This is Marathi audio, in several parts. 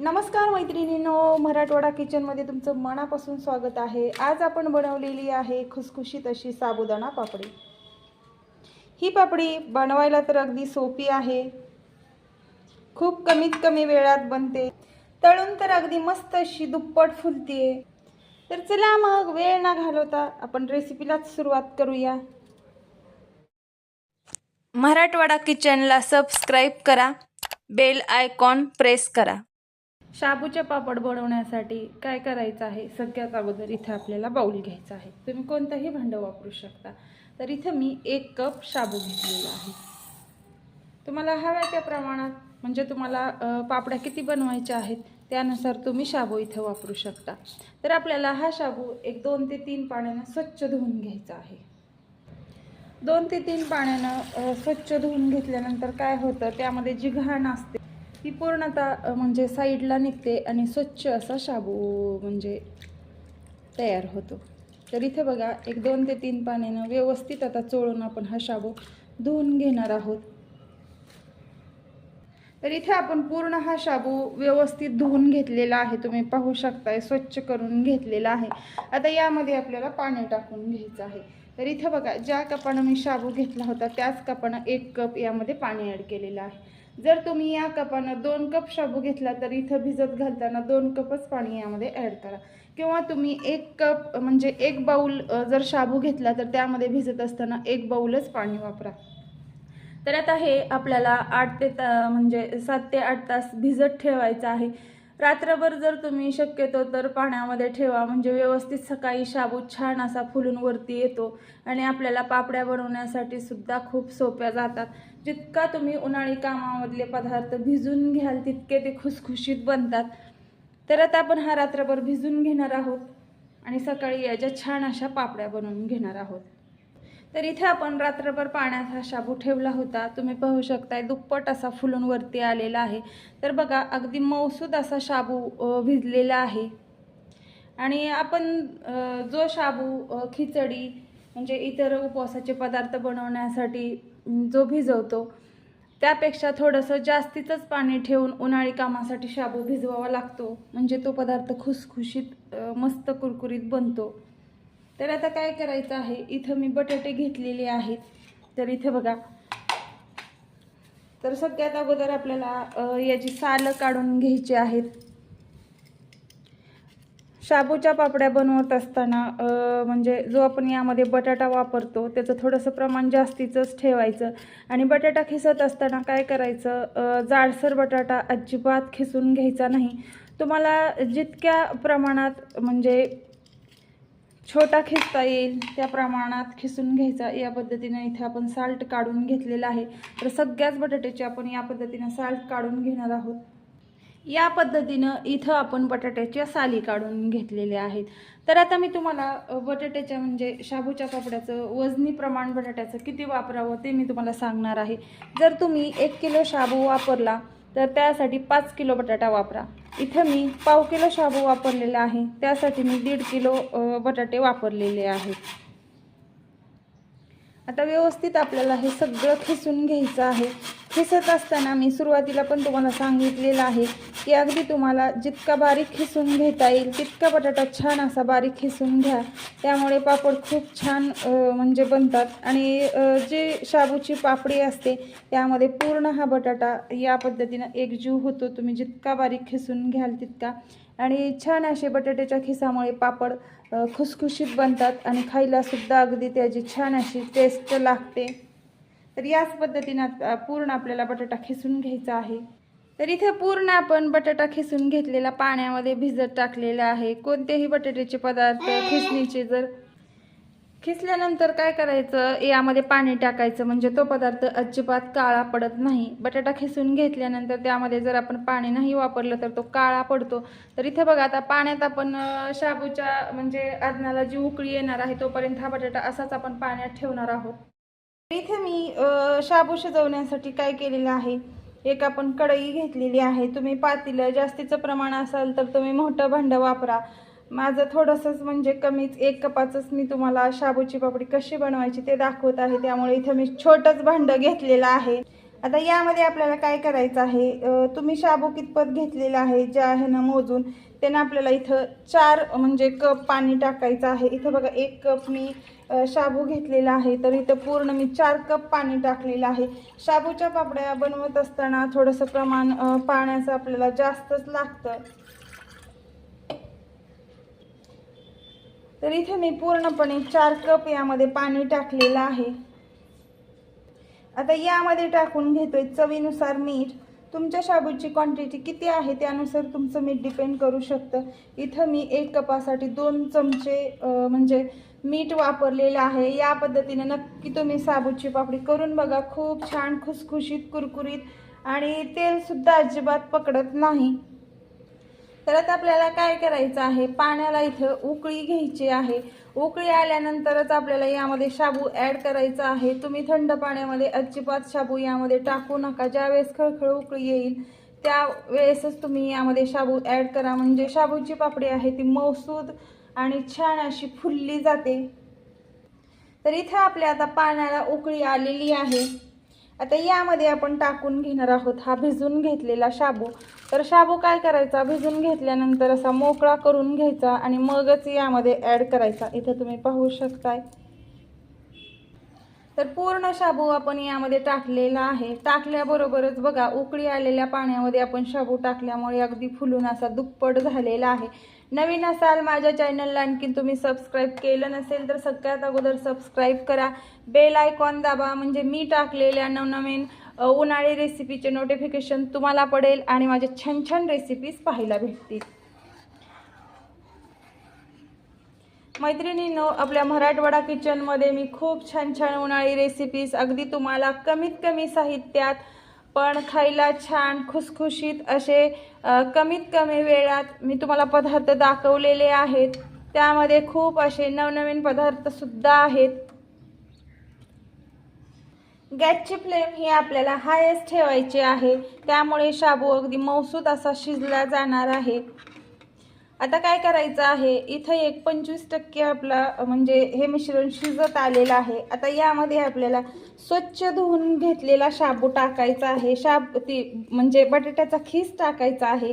नमस्कार मैत्रिणींनो मराठवाडा किचनमध्ये तुमचं मनापासून स्वागत आहे. आज आपण बनवलेली आहे खुसखुशीत अशी साबुदाणा पापडी. ही पापडी बनवायला तर अगदी सोपी आहे. खूप कमीत कमी वेळात बनते. तळून तर अगदी मस्त अशी दुप्पट फुलते तर चला मग वेळ ना घालवता आपण रेसिपीलाच सुरुवात करूया. मराठवाडा किचनला सबस्क्राईब करा बेल आयकॉन प्रेस करा. शाबूचे पापड बनवण्यासाठी काय करायचं आहे? सगळ्यात अगोदर इथे आपल्याला बाऊल घ्यायचा आहे. तुम्ही कोणतंही भांडं वापरू शकता. तर इथं मी एक कप शाबू घेतलेला आहे. तुम्हाला हव्या त्या प्रमाणात म्हणजे तुम्हाला पापड्या किती बनवायच्या आहेत त्यानुसार तुम्ही शाबू इथं वापरू शकता. तर आपल्याला हा शाबू एक दोन ते तीन पाण्यानं स्वच्छ धुवून घ्यायचा आहे. दोन ते तीन पाण्यानं स्वच्छ धुवून घेतल्यानंतर काय होतं त्यामध्ये जी घाण असते ती पूर्णतः म्हणजे साईडला निघते आणि स्वच्छ असा शाबू म्हणजे तयार होतो. तर इथे बघा एक दोन ते तीन पाण्यानं व्यवस्थित आता चोळून आपण हा शाबू धुवून घेणार आहोत. तर इथे आपण पूर्ण हा शाबू व्यवस्थित धुवून घेतलेला आहे. तुम्ही पाहू शकताय स्वच्छ करून घेतलेला आहे. आता यामध्ये आपल्याला पाणी टाकून घ्यायचं आहे. तर इथं बघा ज्या कपानं मी शाबू घेतला होता त्याच कपानं एक कप यामध्ये पाणी ॲड केलेलं आहे. जर तुम्ही या कपानं दोन कप शाबू घेतला तर इथं भिजत घालताना दोन कपच पाणी यामध्ये ॲड करा. किंवा तुम्ही एक कप म्हणजे एक बाऊल जर शाबू घेतला तर त्यामध्ये भिजत असताना एक बाऊलच पाणी वापरा. तर आता हे आपल्याला आठ ते ता म्हणजे सात ते आठ तास भिजत ठेवायचं आहे. रात्रभर जर तुम्ही शक्यतो तर पाण्यामध्ये ठेवा म्हणजे व्यवस्थित सकाळी शाबू छान असा फुलून वरती येतो आणि आपल्याला पापड्या बनवण्यासाठी सुद्धा खूप सोप्या जातात. जितका तुम्ही उन्हाळी कामामधले पदार्थ भिजून घ्याल तितके ते खुसखुशीत बनतात. तर आता आपण हा रात्रभर भिजून घेणार आहोत आणि सकाळी याच्या छान अशा पापड्या बनवून घेणार आहोत. तर इथे आपण रात्रभर पाण्यात हा शाबू ठेवला होता. तुम्ही पाहू शकताय दुप्पट असा फुलून वरती आलेला आहे. तर बघा अगदी मौसूद असा शाबू भिजलेला आहे. आणि आपण जो शाबू खिचडी म्हणजे इतर उपवासाचे पदार्थ बनवण्यासाठी जो भिजवतो त्यापेक्षा थोडंसं जास्तीचंच पाणी ठेवून उन्हाळी कामासाठी शाबू भिजवावा लागतो. म्हणजे तो पदार्थ खुसखुशीत मस्त कुरकुरीत बनतो. तर आता काय करायचं आहे? इथं मी बटाटे घेतलेले आहेत. तर इथं बघा. तर सगळ्यात अगोदर आपल्याला याची सालं काढून घ्यायची आहेत. शाबूच्या पापड्या बनवत असताना म्हणजे जो आपण यामध्ये बटाटा वापरतो त्याचं थोडंसं प्रमाण जास्तीचंच ठेवायचं. आणि बटाटा खिसत असताना काय करायचं? जाडसर बटाटा अजिबात खिसून घ्यायचा नाही. तुम्हाला जितक्या प्रमाणात म्हणजे छोटा खिसता येईल त्या प्रमाणात खिसून घ्यायचा. या पद्धतीने इथे आपण साल्ट काढून घेतलेला आहे. तर सगळ्याच बटाट्याचे आपण या पद्धतीनं साल्ट काढून घेणार आहोत. या पद्धतीनं इथं आपण बटाट्याच्या साली काढून घेतलेल्या आहेत. तर आता मी तुम्हाला बटाट्याच्या म्हणजे शाबूच्या कपड्याचं वजनी प्रमाण बटाट्याचं किती वापरावं ते मी तुम्हाला सांगणार आहे. जर तुम्ही एक किलो शाबू वापरला तर त्यासाठी पाच किलो बटाटा वापरा. इथं मी पाव किलो शाबू वापरलेला आहे. त्यासाठी मी दीड किलो बटाटे वापरलेले आहेत. आता व्यवस्थित आपल्याला हे सगळं खिसून घ्यायचं आहे. खिसत असताना मी सुरुवातीला पण तुम्हाला सांगितलेलं आहे की अगदी तुम्हाला जितका बारीक खिसून घेता येईल तितका बटाटा छान असा बारीक खिसून घ्या. त्यामुळे पापड खूप छान म्हणजे बनतात. आणि जे शाबूची पापडी असते त्यामध्ये पूर्ण हा बटाटा या पद्धतीनं एकजीव होतो. तुम्ही जितका बारीक खिसून घ्याल तितका. आणि छान असे बटाट्याच्या खिसामुळे पापड खुसखुशीत बनतात आणि खायलासुद्धा अगदी त्याची छान अशी टेस्ट लागते. तर याच पद्धतीनं आता पूर्ण आपल्याला बटाटा खिसून घ्यायचा आहे. तर इथे पूर्ण आपण बटाटा खिसून घेतलेला पाण्यामध्ये भिजत टाकलेला आहे. कोणतेही बटाट्याचे पदार्थ खिसणीचे जर खिसल्यानंतर काय करायचं? यामध्ये पाणी टाकायचं. म्हणजे तो पदार्थ अजिबात काळा पडत नाही. बटाटा खिसून घेतल्यानंतर त्यामध्ये जर आपण पाणी नाही वापरलं तर तो काळा पडतो. तर इथे बघा आता पाण्यात आपण शाबूच्या म्हणजे आदनाला जी उकळी येणार आहे तोपर्यंत हा बटाटा असाच आपण पाण्यात ठेवणार आहोत. इथे मी शाबू शिजवण्यासाठी काय केलेलं आहे? एक आपण कढई घेतलेली आहे तुम्ही पातीलं जास्तीचं प्रमाण असाल तर तुम्ही मोठं भांडं वापरा. माझं थोडंसंच म्हणजे कमीच एक कपाचंच मी तुम्हाला शाबूची पापडी कशी बनवायची ते दाखवत आहे त्यामुळे इथं मी छोटंच भांडं घेतलेलं आहे. आता यामध्ये आपल्याला काय करायचं आहे तुम्ही शाबू कितपत घेतलेला आहे जे आहे ना मोजून त्यानं आपल्याला इथं चार म्हणजे कप पाणी टाकायचं आहे. इथं बघा एक कप मी शाबू घेतलेला आहे. तर इथं पूर्ण मी चार कप पाणी टाकलेलं आहे. शाबूच्या पापड्या बनवत असताना थोडंसं प्रमाण पाण्याचं आपल्याला जास्तच लागतं. तर इथे मी पूर्णपणे चार कप यामध्ये पाणी टाकलेलं आहे. आता यामध्ये टाकून घेतोय चवीनुसार मीठ. तुमच्या शाबूची क्वांटिटी किती आहे त्यानुसार तुमचं मीठ डिपेंड करू शकतं. इथं मी एक कपासाठी दोन चमचे म्हणजे मीठ वापरलेलं आहे. या पद्धतीने नक्की तुम्ही साबूची पापडी करून बघा. खूप छान खुसखुशीत कुरकुरीत आणि तेलसुद्धा अजिबात पकडत नाही. तर आता आपल्याला काय करायचं आहे? पाण्याला इथं उकळी घ्यायची आहे. उकळी आल्यानंतरच आपल्याला यामध्ये शाबू ॲड करायचा आहे. तुम्ही थंड पाण्यामध्ये अजिबात शाबू यामध्ये टाकू नका. ज्यावेळेस खळखळ उकळी येईल त्या वेळेसच तुम्ही यामध्ये शाबू ॲड करा. म्हणजे शाबूची पापडी आहे ती मौसूद आणि छान अशी फुलली जाते. तर इथं आपल्या आता पाण्याला उकळी आलेली आहे. आता यामध्ये आपण टाकून घेणार आहोत हा भिजून घेतलेला शाबू. तर शाबू काय करायचा? भिजून घेतल्यानंतर असा मोकळा करून घ्यायचा आणि मगच यामध्ये ॲड करायचा. इथं तुम्ही पाहू शकताय. तर पूर्ण शाबू आपण यामध्ये टाकलेला आहे. टाकल्याबरोबरच बघा उकळी आलेल्या पाण्यामध्ये आपण शाबू टाकल्यामुळे अगदी फुलून असा दुप्पट झालेला आहे. नवीन असाल माझ्या चॅनलला आणखीन तुम्ही सबस्क्राईब केलं नसेल तर सगळ्यात अगोदर सबस्क्राईब करा. बेल आयकॉन दाबा म्हणजे मी टाकलेल्या नवनवीन उन्हाळी रेसिपीचे नोटिफिकेशन तुम्हाला पडेल आणि माझ्या छान छान रेसिपीज पाहायला भेटतील. मैत्रिणींनो आपल्या मराठवाडा किचनमध्ये मी खूप छान छान उन्हाळी रेसिपीज अगदी तुम्हाला कमीत कमी साहित्यात पण खायला छान खुसखुशीत असे कमीत कमी वेळात मी तुम्हाला पदार्थ दाखवलेले आहेत. त्यामध्ये खूप असे नवनवीन पदार्थसुद्धा आहेत. गॅसची फ्लेम ही आपल्याला हायेस्ट ठेवायची आहे. त्यामुळे शाबू अगदी मौसूद असा शिजला जाणार आहे. आता काय करायचं आहे? इथं एक पंचवीस टक्के आपला म्हणजे हे मिश्रण शिजत आलेलं आहे. आता यामध्ये आपल्याला स्वच्छ धुवून घेतलेला शाबू टाकायचा आहे. शाब ती म्हणजे बटाट्याचा खीस टाकायचा आहे.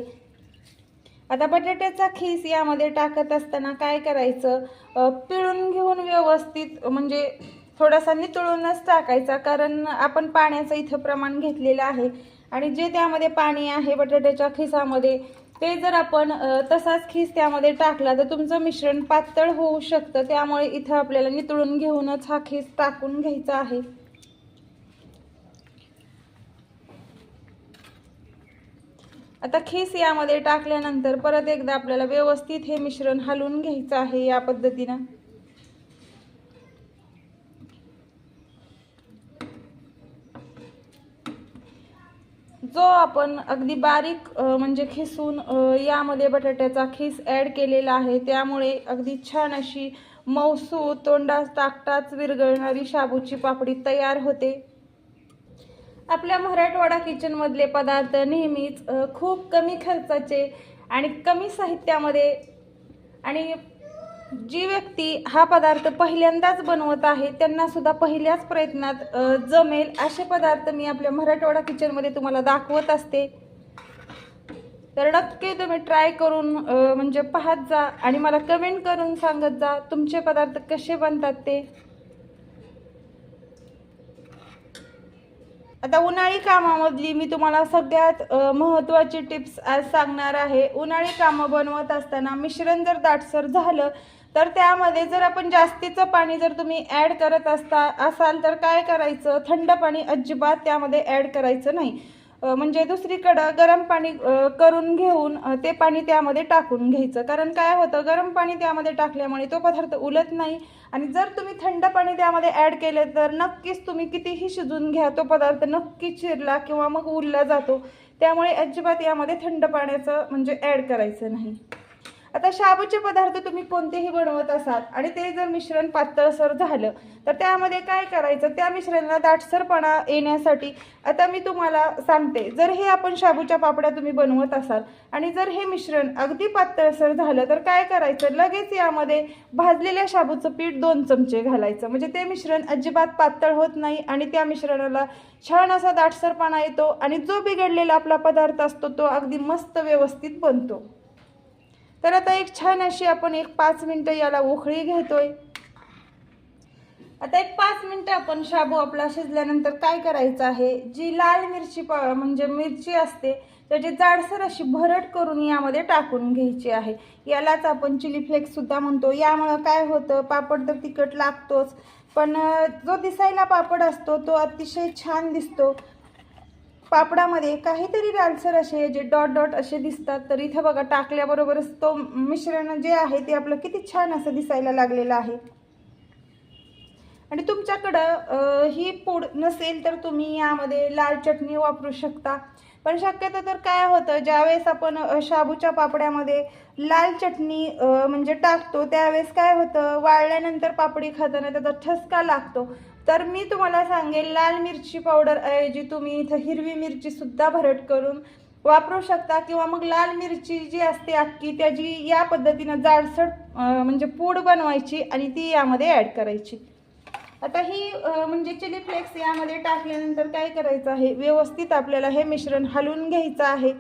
आता बटाट्याचा खीस यामध्ये टाकत असताना काय करायचं? पिळून घेऊन व्यवस्थित म्हणजे थोडासा नितळूनच टाकायचा कारण आपण पाण्याचं इथं प्रमाण घेतलेलं आहे. आणि जे त्यामध्ये पाणी आहे बटाट्याच्या खिसामध्ये ते जर आपण तसाच खीस त्यामध्ये टाकला तर तुमचं मिश्रण पातळ होऊ शकतं. त्यामुळे इथं आपल्याला नितळून घेऊनच हा खीस टाकून घ्यायचा आहे. आता खीस यामध्ये टाकल्यानंतर परत एकदा आपल्याला व्यवस्थित हे मिश्रण हलवून घ्यायचं आहे या पद्धतीनं जो आपण अगदी बारीक म्हणजे खिसून यामध्ये बटाट्याचा खिस ॲड केलेला आहे. त्यामुळे अगदी छान अशी मौसू तोंडास टाकताच विरघळणारी शाबूची पापडी तयार होते. आपल्या मराठवाडा किचनमधले पदार्थ नेहमीच खूप कमी खर्चाचे आणि कमी साहित्यामध्ये आणि जी व्यक्ती हा पदार्थ पहिल्यांदाच बनवत आहे त्यांना सुद्धा पहिल्याच प्रयत्नात जमेल असे पदार्थ मी आपल्या मराठवाडा किचनमध्ये तुम्हाला दाखवत असते. तर नक्की तुम्ही ट्राय करून म्हणजे पाहत जा आणि मला कमेंट करून सांगत जा तुमचे पदार्थ कसे बनतात ते. आता उन्हाळी कामामधली मी तुम्हाला सगळ्यात महत्त्वाची टिप्स आज सांगणार आहे. उन्हाळी कामं बनवत असताना मिश्रण जर दाटसर झालं तर त्यामध्ये जर आपण जास्तीचं पाणी जर तुम्ही ॲड करत असता असाल तर काय करायचं? थंड पाणी अजिबात त्यामध्ये ॲड करायचं नाही. म्हणजे दुसरीकडं गरम पाणी करून घेऊन ते पाणी त्यामध्ये टाकून घ्यायचं. कारण काय होतं गरम पाणी त्यामध्ये टाकल्यामुळे तो पदार्थ उलत नाही. आणि जर तुम्ही थंड पाणी त्यामध्ये ॲड केले तर नक्कीच तुम्ही कितीही शिजून घ्या तो पदार्थ नक्की चिरला किंवा मग उरला जातो. त्यामुळे अजिबात यामध्ये थंड पाण्याचं म्हणजे ॲड करायचं नाही. आता शाबूचे पदार्थ तुम्ही कोणतेही बनवत असाल आणि ते जर मिश्रण पातळसर झालं तर त्यामध्ये काय करायचं? त्या मिश्रणाला दाटसरपणा येण्यासाठी आता मी तुम्हाला सांगते. जर हे आपण शाबूच्या पापड्या तुम्ही बनवत असाल आणि जर हे मिश्रण अगदी पातळसर झालं तर काय करायचं? लगेच यामध्ये भाजलेल्या शाबूचं पीठ दोन चमचे घालायचं. म्हणजे ते मिश्रण अजिबात पातळ होत नाही आणि त्या मिश्रणाला छान असा दाटसरपणा येतो आणि जो बिघडलेला आपला पदार्थ असतो तो अगदी मस्त व्यवस्थित बनतो. तर आता एक छान अशी आपण एक पाच मिनटं याला उखळी घेतोय. आता एक पाच मिनटं आपण शाबू आपला शिजल्यानंतर काय करायचं आहे? जी लाल मिरची प म्हणजे मिरची असते त्याची जाडसर अशी भरट करून यामध्ये टाकून घ्यायची आहे. यालाच आपण चिली फ्लेक्ससुद्धा म्हणतो. यामुळं काय होतं? पापड तर तिखट लागतोच. पण जो दिसायला पापड असतो तो अतिशय छान दिसतो. पापडामध्ये काहीतरी लालसर असे जे डॉट डॉट असे दिसतात. तर इथं बघा टाकल्याबरोबरच तो मिश्रण जे आहे ते आपलं किती छान असं दिसायला लागलेलं आहे. आणि तुमच्याकडं ही पूड नसेल तर तुम्ही यामध्ये लाल चटणी वापरू शकता. पण शक्यतो तर काय होतं ज्यावेळेस आपण शाबूच्या पापड्यामध्ये लाल चटणी म्हणजे टाकतो त्यावेळेस काय होतं वाळल्यानंतर पापडी खाताना त्याचा ठसका लागतो. तर मी तुम्हाला सांगेल लाल मिरची पावडर ऐवजी तुम्ही इथं हिरवी मिरचीसुद्धा भरट करून वापरू शकता किंवा मग लाल मिरची जी असते अख्खी त्याची या पद्धतीनं जाडसड म्हणजे पूड बनवायची आणि ती यामध्ये ॲड करायची. आता ही म्हणजे चिली फ्लेक्स यामध्ये टाकल्यानंतर काय करायचं आहे? व्यवस्थित आपल्याला हे मिश्रण हलवून घ्यायचं आहे.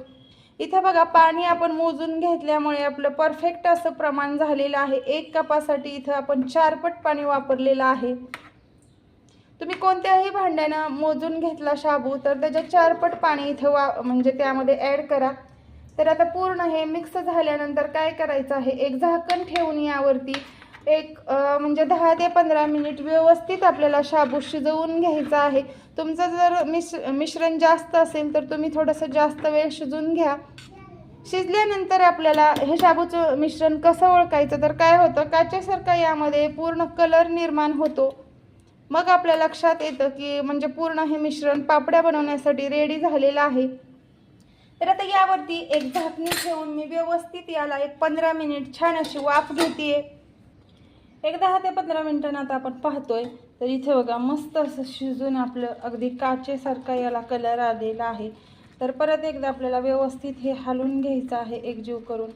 इथं बघा पाणी आपण मोजून घेतल्यामुळे आपलं परफेक्ट असं प्रमाण झालेलं आहे. एक कपासाठी इथं आपण चार पट पाणी वापरलेलं आहे. तुम्ही कोणत्याही भांड्यानं मोजून घेतला शाबू तर त्याच्या चारपट पाणी इथं वा म्हणजे त्यामध्ये ॲड करा. तर आता पूर्ण हे मिक्स झाल्यानंतर काय करायचं आहे? एक झाकण ठेवून यावरती एक म्हणजे दहा ते पंधरा मिनिट व्यवस्थित आपल्याला शाबू शिजवून घ्यायचा आहे. तुमचं जर मिश मिश्रण जास्त असेल तर तुम्ही थोडंसं जास्त वेळ शिजवून घ्या. शिजल्यानंतर आपल्याला हे शाबूचं मिश्रण कसं ओळखायचं? तर काय होतं? काचेसारखा यामध्ये पूर्ण कलर निर्माण होतो. मग आपल्या लक्षात येतं की म्हणजे पूर्ण हे मिश्रण पापड्या बनवण्यासाठी रेडी झालेलं आहे. तर आता यावरती एक झाकणी ठेवून मी व्यवस्थित याला एक पंधरा मिनिट छान अशी वाफ घेते एक दहा ते पंधरा मिनिटांना आता आपण पाहतोय. तर इथे बघा मस्त असं शिजून आपलं अगदी काचेसारखा याला कलर आलेला आहे. तर परत एकदा आपल्याला व्यवस्थित हे हलवून घ्यायचं आहे एकजीव करून.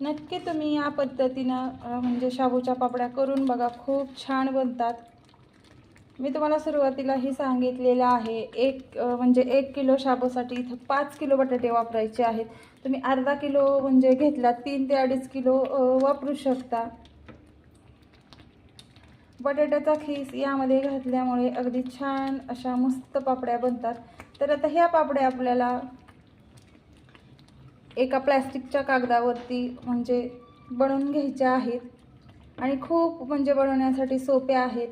नक्की तुम्ही या पद्धतीनं म्हणजे शाबूच्या पापड्या करून बघा खूप छान बनतात. मी तुम्हाला सुरुवातीलाही सांगितलेलं आहे एक म्हणजे एक किलो शाबूसाठी इथं पाच किलो बटाटे वापरायचे आहेत. तुम्ही अर्धा किलो म्हणजे घेतला तीन ते अडीच किलो वापरू शकता. बटाट्याचा खीस यामध्ये घातल्यामुळे अगदी छान अशा मस्त पापड्या बनतात. तर आता ह्या पापड्या आपल्याला एका प्लॅस्टिकच्या कागदावरती म्हणजे बनवून घ्यायच्या आहेत. आणि खूप म्हणजे बनवण्यासाठी सोप्या आहेत.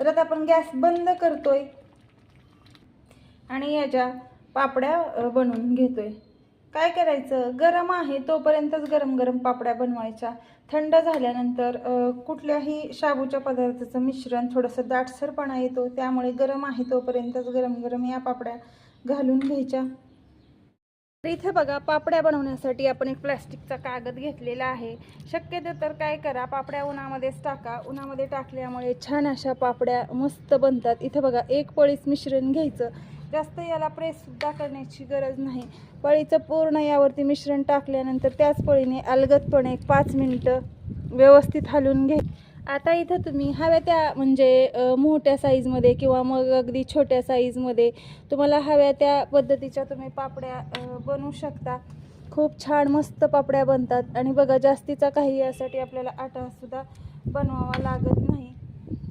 तर आता आपण गॅस बंद करतोय. आणि याच्या पापड्या बनवून बनवून घेतोय. काय करायचं? गरम आहे तोपर्यंतच गरम गरम पापड्या बनवायच्या. थंड झाल्यानंतर कुठल्याही शाबूच्या पदार्थाचं मिश्रण थोडंसं दाटसरपणा येतो. त्यामुळे गरम आहे तोपर्यंतच गरम गरम या पापड्या घालून घ्यायच्या. तर इथे बघा पापड्या बनवण्यासाठी आपण एक प्लॅस्टिकचा कागद घेतलेला आहे. शक्यतो तर काय करा पापड्या उन्हामध्येच टाका. उन्हामध्ये टाकल्यामुळे छान अशा पापड्या मस्त बनतात. इथे बघा एक पळीच मिश्रण घ्यायचं. जास्त याला प्रेससुद्धा करण्याची गरज नाही. पळीचं पूर्ण यावरती मिश्रण टाकल्यानंतर त्याच पळीने अलगदपणे एक पाच मिनटं व्यवस्थित हलवून घे आता इथं तुम्ही हव्या त्या म्हणजे मोठ्या साईजमध्ये किंवा मग अगदी छोट्या साईजमध्ये तुम्हाला हव्या त्या पद्धतीच्या तुम्ही पापड्या बनवू शकता. खूप छान मस्त पापड्या बनतात. आणि बघा जास्तीचा काही यासाठी आपल्याला आटासुद्धा बनवावा लागत नाही.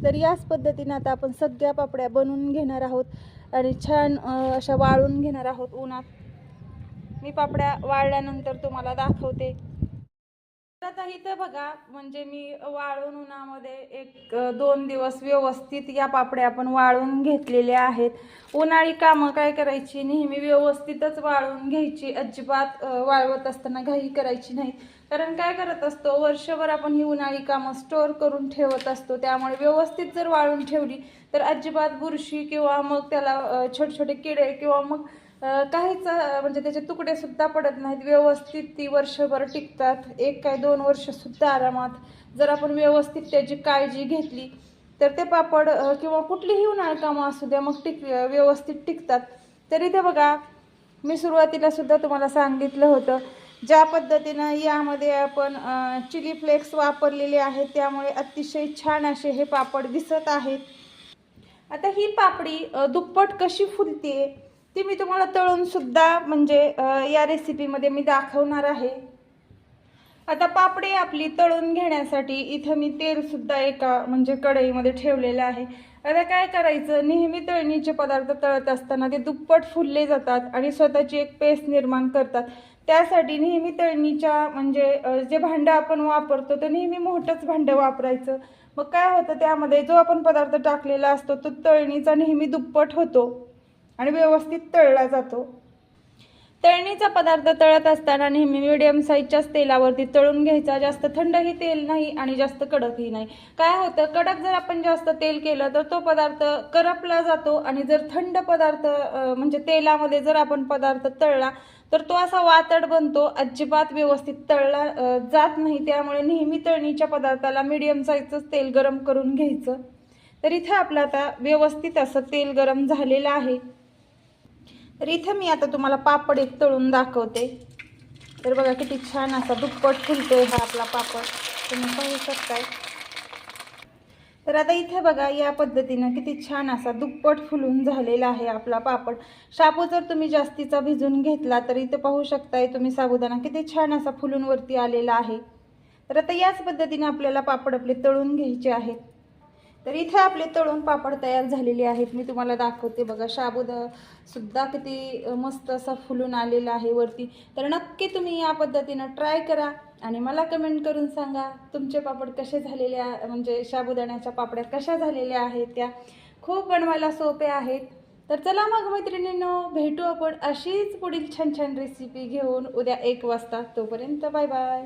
तर याच पद्धतीने आता आपण सगळ्या पापड्या बनवून घेणार आहोत. आणि छान अशा वाळून घेणार आहोत उन्हात. मी पापड्या वाळल्यानंतर तुम्हाला दाखवते. आता इथं बघा म्हणजे मी वाळून उन्हामध्ये एक दोन दिवस व्यवस्थित या पापड्या आपण वाळून घेतलेल्या आहेत. उन्हाळी कामं काय करायची? नेहमी व्यवस्थितच वाळून घ्यायची. अजिबात वाळवत असताना घाई करायची नाही कारण काय करत असतो वर्षभर आपण ही उन्हाळी कामं स्टोअर करून ठेवत असतो. त्यामुळे व्यवस्थित जर वाळून ठेवली तर अजिबात बुरशी किंवा मग त्याला छोटे छोटे किडे किंवा मग काहीच म्हणजे त्याचे तुकडे सुद्धा पडत नाहीत. व्यवस्थित ती वर्षभर टिकतात. एक काय दोन वर्ष सुद्धा आरामात. जर आपण व्यवस्थित त्याची काळजी घेतली तर ते पापड किंवा कुठलीही उन्हाळ कामं असू द्या मग टिक व्यवस्थित टिकतात. तरी ते बघा मी सुरुवातीला सुद्धा तुम्हाला सांगितलं होतं ज्या पद्धतीनं यामध्ये आपण चिली फ्लेक्स वापरलेले आहेत त्यामुळे अतिशय छान असे हे पापड दिसत आहेत. आता ही पापडी दुप्पट कशी फुलते ती मी तुम्हाला तळूनसुद्धा म्हणजे या रेसिपीमध्ये मी दाखवणार आहे. आता पापडे आपली तळून घेण्यासाठी इथं मी तेलसुद्धा एका म्हणजे कढईमध्ये ठेवलेलं आहे. आता काय करायचं नेहमी तळणीचे पदार्थ तळत असताना ते दुप्पट फुलले जातात आणि स्वतःची एक पेस्ट निर्माण करतात. त्यासाठी नेहमी तळणीच्या म्हणजे जे भांडं आपण वापरतो ते नेहमी मोठंच भांडं वापरायचं. मग काय होतं त्यामध्ये जो आपण पदार्थ टाकलेला असतो तो तळणीचा नेहमी दुप्पट होतो. आणि व्यवस्थित तळला जातो. तळणीचा पदार्थ तळत असताना नेहमी मिडियम साईजच्याच तेलावरती तळून घ्यायचा. जास्त थंडही तेल नाही आणि जास्त कडकही नाही. काय होतं? कडक जर आपण जास्त तेल केलं तर तो पदार्थ करपला जातो आणि जर थंड पदार्थ म्हणजे तेलामध्ये जर आपण पदार्थ तळला तर तो असा वातड बनतो. अजिबात व्यवस्थित तळला जात नाही. त्यामुळे नेहमी तळणीच्या पदार्थाला मिडियम साईजचंच तेल गरम करून घ्यायचं. तर इथं आपलं आता व्यवस्थित असं तेल गरम झालेलं आहे. तर इथे मी आता तुम्हाला पापड एक तळून दाखवते. तर बघा किती छान असा दुप्पट फुलतोय हा आपला पापड. तुम्ही पाहू शकताय. तर आता इथे बघा या पद्धतीनं किती छान असा दुप्पट फुलून झालेला आहे आपला पापड. शाबू जर तुम्ही जास्तीचा भिजून घेतला तर इथे पाहू शकताय तुम्ही साबुदाणा किती छान असा फुलून वरती आलेला आहे. तर आता याच पद्धतीने आपल्याला पापड आपले तळून घ्यायचे आहेत. तर इथे आपले तळून पापड तयार झालेले आहेत. मी तुम्हाला दाखवते बघा शाबूद सुद्धा किती मस्त असा फुलून आलेला आहे वरती. तर नक्की तुम्ही या पद्धतीनं ट्राय करा आणि मला कमेंट करून सांगा तुमचे पापड कसे झालेले म्हणजे शाबुदाण्याच्या पापड्या कशा झालेल्या आहेत त्या. खूप बनवायला सोपे आहेत. तर चला मग मैत्रिणींनो भेटू आपण अशीच पुढील छान छान रेसिपी घेऊन उद्या एक वाजता. तोपर्यंत बाय बाय